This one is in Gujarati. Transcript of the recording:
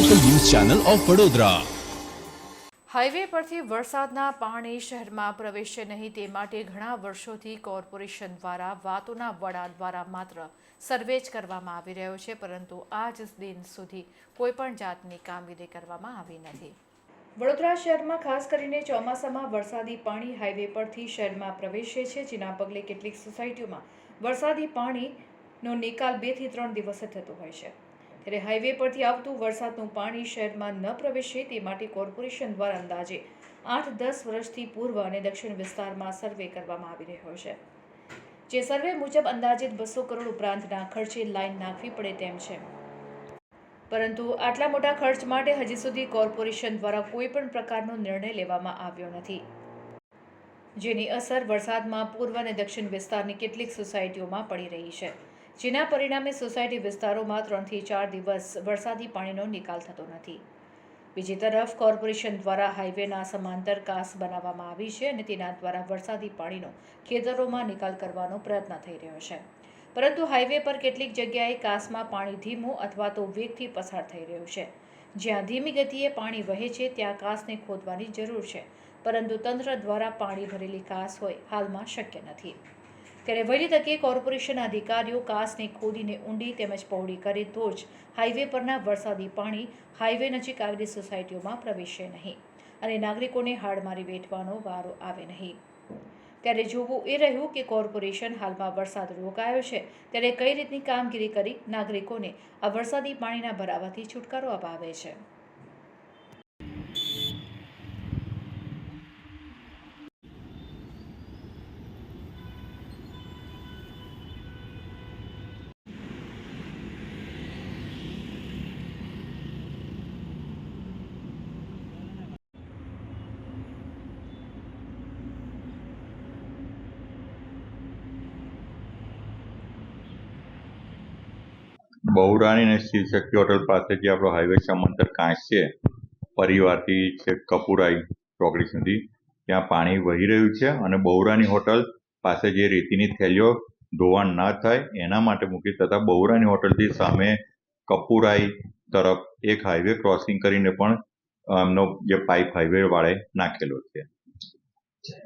ચેનલ ઓફ વડોદરા હાઈવે પરથી વરસાદના પાણી શહેરમાં પ્રવેશે નહીં તે માટે ઘણા વર્ષોથી કોર્પોરેશન દ્વારા વાતોના વડા દ્વારા માત્ર સર્વે જ કરવામાં આવી રહ્યો છે, પરંતુ આજ દિન સુધી કોઈપણ જાતની કામગીરી કરવામાં આવી નથી. વડોદરા શહેરમાં ખાસ કરીને ચોમાસામાં વરસાદી પાણી હાઈવે પરથી શહેરમાં પ્રવેશે છે, જેના પગલે કેટલીક સોસાયટીઓમાં વરસાદી પાણીનો નિકાલ બેથી ત્રણ દિવસે થતો હોય છે. ત્યારે હાઈવે પરથી આવતું વરસાદનું પાણી શહેરમાં ન પ્રવેશે તે માટે કોર્પોરેશન દ્વારા અંદાજે આઠ દસ વર્ષથી પૂર્વ અને દક્ષિણ વિસ્તારમાં સર્વે કરવામાં આવી રહ્યો છે. જે સર્વે મુજબ અંદાજિત બસો કરોડ ઉપરાંતના ખર્ચે લાઈન નાખવી પડે તેમ છે. પરંતુ આટલા મોટા ખર્ચ માટે હજી સુધી કોર્પોરેશન દ્વારા કોઈ પણ પ્રકારનો નિર્ણય લેવામાં આવ્યો નથી. જેની અસર વરસાદમાં પૂર્વ અને દક્ષિણ વિસ્તારની કેટલીક સોસાયટીઓમાં પડી રહી છે. જેના પરિણામે સોસાયટી વિસ્તારોમાં ત્રણથી ચાર દિવસ વરસાદી પાણીનો નિકાલ થતો નથી. બીજી તરફ, કોર્પોરેશન દ્વારા હાઈવેના સમાંતર કાસ બનાવવામાં આવી છે અને તેના દ્વારા વરસાદી પાણીનો ખેતરોમાં નિકાલ કરવાનો પ્રયત્ન થઈ રહ્યો છે. પરંતુ હાઈવે પર કેટલીક જગ્યાએ કાસમાં પાણી ધીમું અથવા તો વેગથી પસાર થઈ રહ્યું છે. જ્યાં ધીમી ગતિએ પાણી વહે છે, ત્યાં કાસને ખોદવાની જરૂર છે. પરંતુ તંત્ર દ્વારા પાણી ભરેલી કાસ હોય, હાલમાં શક્ય નથી. ત્યારે વહેલી તકે કોર્પોરેશનના અધિકારીઓ કાસને ખોદીને ઊંડી તેમજ પહોળી કરે તો જ હાઈવે પરના વરસાદી પાણી હાઈવે નજીક આવેલી સોસાયટીઓમાં પ્રવેશે નહીં અને નાગરિકોને હાડમારી વેઠવાનો વારો આવે નહીં. ત્યારે જોવું એ રહ્યું કે કોર્પોરેશન હાલમાં વરસાદ રોકાયો છે, ત્યારે કઈ રીતની કામગીરી કરી નાગરિકોને આ વરસાદી પાણીના ભરાવાથી છુટકારો અપાવે છે? બહુરાણી અને શિવશક્તિ હોટલ પાસે જે આપણો હાઈવે સમાંતર કાંચ છે. પરિવારથી છે કપુરાઈ ચોકડી સુધી. ત્યાં પાણી વહી રહ્યું છે અને બહુરાની હોટલ પાસે જે રેતીની થેલીઓ ધોવાણ ના થાય એના માટે મૂકી તથા બહુરાણી હોટલથી સામે કપુરાઈ તરફ એક હાઈવે ક્રોસિંગ કરીને પણ એમનો જે પાઇપ હાઈવે વાળે નાખેલો છે.